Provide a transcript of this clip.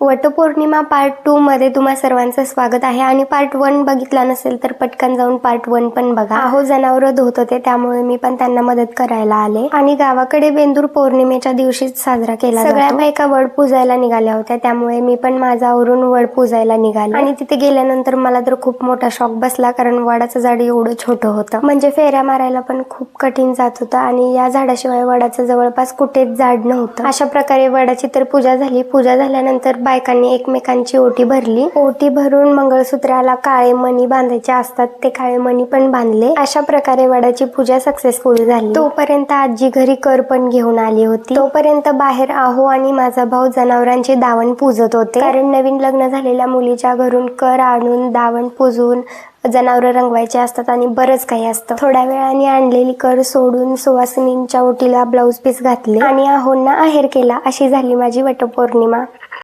Vat Purnima part two मध्ये तुम्हा सर्वांचं स्वागत आहे. आणि पार्ट वन बघितला नसेल तर पटकन जाऊन पार्ट वन पण बघा. अहो जनावर धुत होते त्यामुळे मी पण त्यांना मदत करायला आले. आणि गावाकडे बेंदूर पौर्णिमेच्या दिवशीच साजरा केला सगळ्या बायका वड पूजायला निघाल्या होत्या त्यामुळे मी पण माझा आवरून वड पूजायला निघाले. आणि तिथे गेल्यानंतर मला तर खूप मोठा शॉक बसला कारण वडाचं झाड एवढं छोटं होतं. म्हणजे फेऱ्या मारायला पण खूप कठीण जात होतं आणि या झाडाशिवाय वडाचं जवळपास कुठेच झाड नव्हतं. अशा प्रकारे वडाची तर पूजा झाली. पूजा झाल्यानंतर बायकांनी एकमेकांची ओटी भरली. ओटी भरून मंगळसूत्राला काळे मणी बांधायचे असतात ते काळे मणी पण बांधले. अशा प्रकारे वडाची पूजा सक्सेसफुल झाली. तोपर्यंत आजी घरी कर पण घेऊन आली होती. तोपर्यंत बाहेर आहो आणि माझा भाऊ जनावरांची दावण पूजत होते. कारण नवीन लग्न झालेल्या मुलीच्या घरून कर आणून दावण पूजून जनावर रंगवायचे असतात आणि बरंच काही असतं. थोड्या वेळाने आणलेली कर सोडून सुवासिनींच्या ओटीला ब्लाऊज पीस घातले आणि आहोंना आहेर केला. अशी झाली माझी वटपौर्णिमा.